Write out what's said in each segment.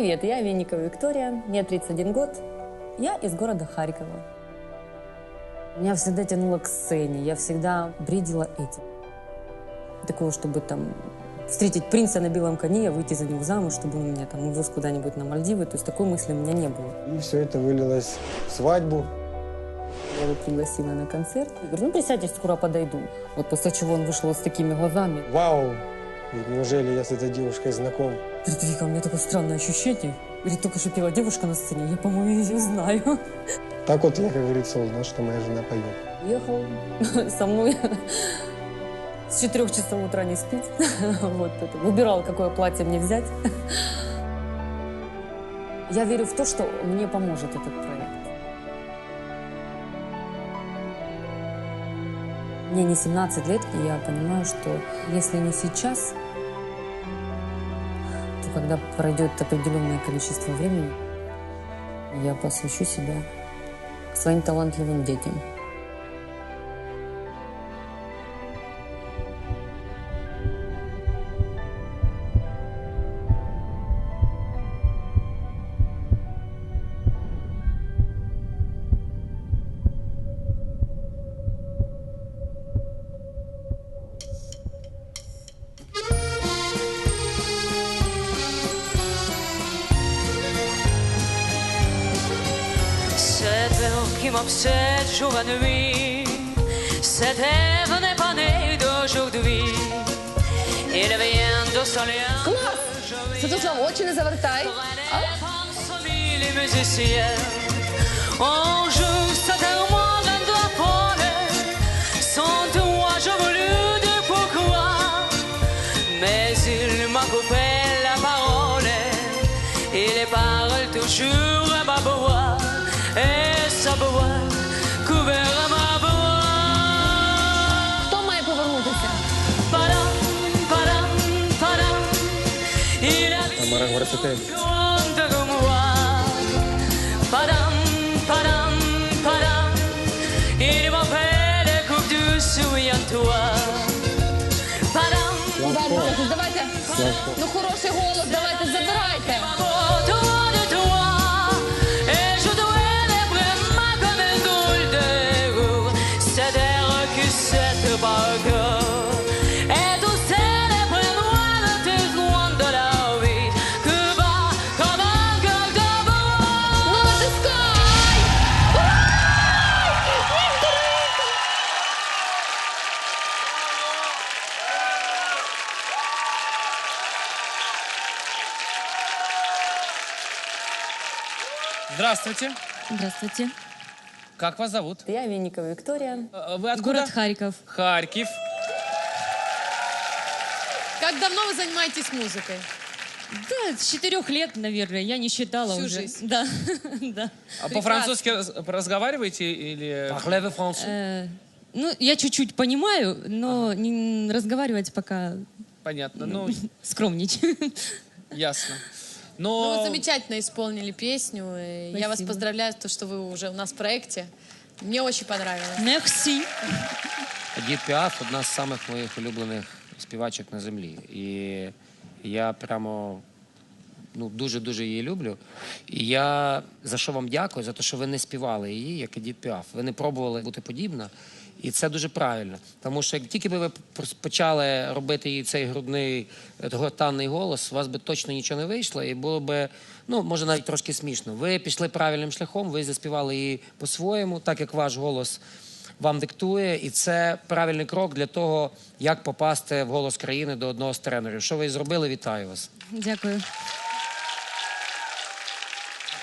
Привет, я Винникова Виктория, мне 31 год. Я из города Харькова. Меня всегда тянуло к сцене, я всегда бредила этим. Такого, чтобы там встретить принца на белом коне, выйти за него замуж, чтобы он меня там увез куда-нибудь на Мальдивы. То есть такой мысли у меня не было. И все это вылилось в свадьбу. Я его пригласила на концерт. Я говорю, ну присядьте, скоро подойду. Вот после чего он вышел с такими глазами. Вау! Говорит, Неужели я с этой девушкой знаком? Говорит, Вика, у меня такое странное ощущение. Говорит, только что пела девушка на сцене, я, по-моему, ее знаю. Так вот я, как говорится, узнал, что моя жена поет. Ехал со мной с 4 часов утра не спит. Вот это. Выбирал, какое платье мне взять. Я верю в то, что мне поможет этот проект. Мне не 17 лет, и я понимаю, что если не сейчас, когда пройдет определенное количество времени, я посвящу себя своим талантливым детям. qui m'obsède jour et nuit, cet rêve n'est pas né d'aujourd'hui. Il vient de soleil. Святослав, очі не завертай. les musiciens. On joue certainement d'un doigt folle, sans toi je voulus dire pourquoi. Mais il m'a coupé la parole, et les paroles toujours à ma voix, À ma voix. Хто має повернутися? Padam, padam, padam. Il a Тамара moi. Padam, padam, padam. Il m'appelle les coupes du souviens-toi. Padam, Давайте. Ну хороший голос, давайте, забирайте. Здравствуйте. Здравствуйте. Как вас зовут? Я Винникова Виктория. Э, Вы откуда? Город Харьков. Харьков. Как давно вы занимаетесь музыкой? Да, с четырех лет, наверное, я не считала Всю уже. жизнь. Да, да. А по-французски раз- разговариваете или... Э, ну, я чуть-чуть понимаю, но не разговаривать пока Понятно, ну, скромничаю. ясно. Ну, Но... вы замечательно исполнили песню. и Я вас поздравляю, то, что вы уже у нас в проекте. Мне очень понравилось. Мерси. Дід Піаф одна з самих моїх улюблених співачок на землі. І я прямо ну, дуже-дуже її люблю. І я за що вам дякую, за те, що ви не співали її, як Едіт Піаф. Ви не пробували бути подібна. І це дуже правильно. Тому що як тільки би ви прос- почали робити їй цей грудний е, гортанний голос, у вас би точно нічого не вийшло, і було би, ну, може, навіть трошки смішно. Ви пішли правильним шляхом, ви заспівали її по-своєму, так як ваш голос вам диктує, і це правильний крок для того, як попасти в голос країни до одного з тренерів. Що ви і зробили? Вітаю вас. Дякую.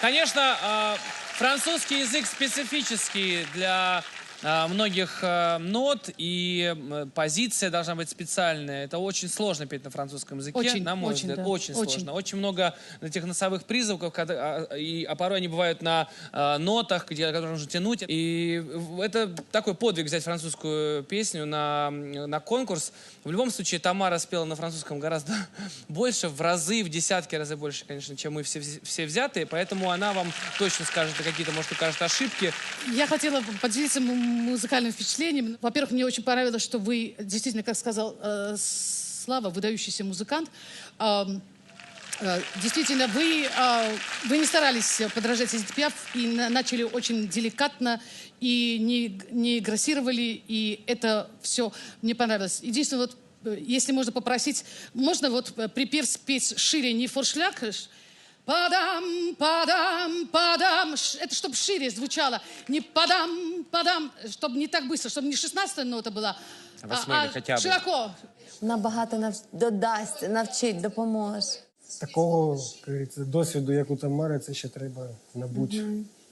Конечно, э, французский язык специфический для э, многих э, нот, и э, позиция должна быть специальная. Это очень сложно петь на французском языке, Очень, на мой очень, взгляд. да. Очень, Очень. сложно. Очень много этих носовых призвуков, а, и, а порой они бывают на э, нотах, где, которые нужно тянуть. И это такой подвиг взять французскую песню на, на конкурс. В любом случае, Тамара спела на французском гораздо больше, в разы, в десятки разы больше, конечно, чем мы все, все взятые. Поэтому она вам точно скажет какие-то, может, укажет ошибки. Я хотела поделиться музыкальным впечатлением. Во-первых, мне очень понравилось, что вы действительно, как сказал э, Слава, выдающийся музыкант. Ам, Э, Действительно, вы, а, вы не старались подражать Эдит Пиаф и на- начали очень деликатно и не, не грассировали, и это все мне понравилось. Единственное, вот, э, если можно попросить, можно вот э, припев спеть шире, не форшляк, э, Падам, падам, Это чтобы шире звучало. Не падам, падам, чтобы не так быстро, чтобы не 16 нота была, А восьмими хотя бы. широко. Набагато нав... додасть, навчить, допоможе. Такого, як говориться, досвіду, як у Тамари, це ще треба набути.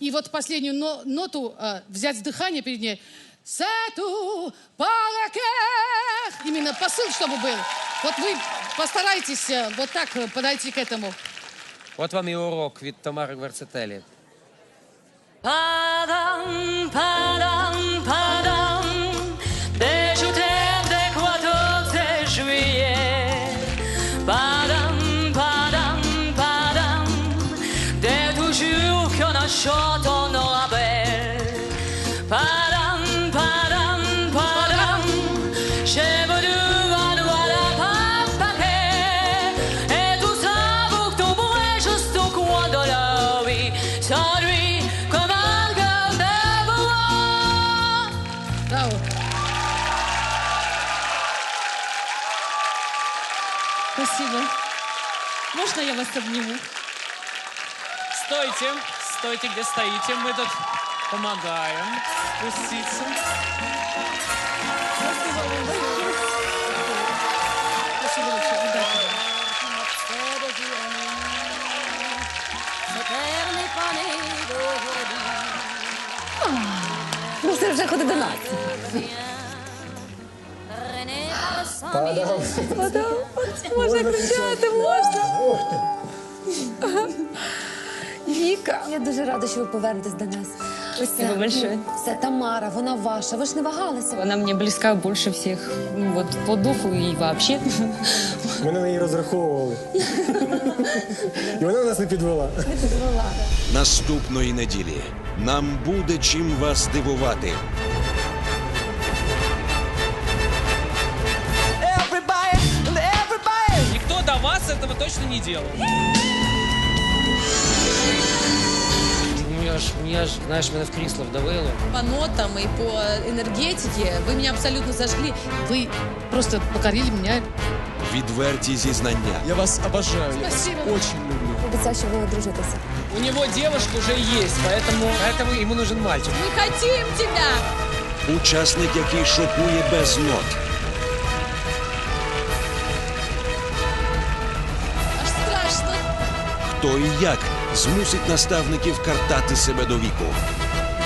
И вот последнюю но- ноту э, взять с дыхания перед ней. Сету паракех. Именно посыл, чтобы был. Вот вы постарайтесь э, вот так э, подойти к этому. От вам і урок від Тамари Верцетелі. Padam, padam, padam, des joutes de 14 juillet. Padam, padam, padam, de toujours qu'on achète en rabais. Padam, Браво. Спасибо. Можно я вас обниму? Стойте, стойте, где стоите. Мы тут помогаем спуститься. Падам. Можна кричати, можна. Віка. Я дуже рада, що ви повернетесь до нас. Спасибо Це, большое. Це Тамара, вона ваша. Ви ж не вагалися. Она мне близка больше всех ну, вот, по духу и вообще. Ми на неї розраховували. І вона нас не підвела. Наступної неділі нам буде чим вас дивувати. точно не делал. Ну я ж, я ж, знаєш, мене в крісло вдавило. По нотам и по энергетике вы меня абсолютно зажгли. Вы просто покорили меня. Відверті зізнання. Я вас обожаю. Я вас Спасибо. очень люблю. Обіцяю, що ви одружитеся. У него девушка уже есть, поэтому... Поэтому йому нужен мальчик. Мы хотим тебя! Учасник, який шокує без нот. Хто і як змусить наставників картати себе до віку.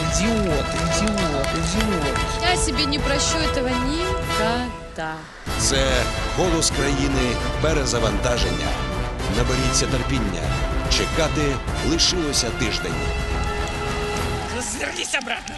Идиот, идиот, идиот. Я себе не прощу этого никогда. Це голос країни перезавантаження. Наберіться терпіння. Чекати лишилося тиждень. Развернись обратно.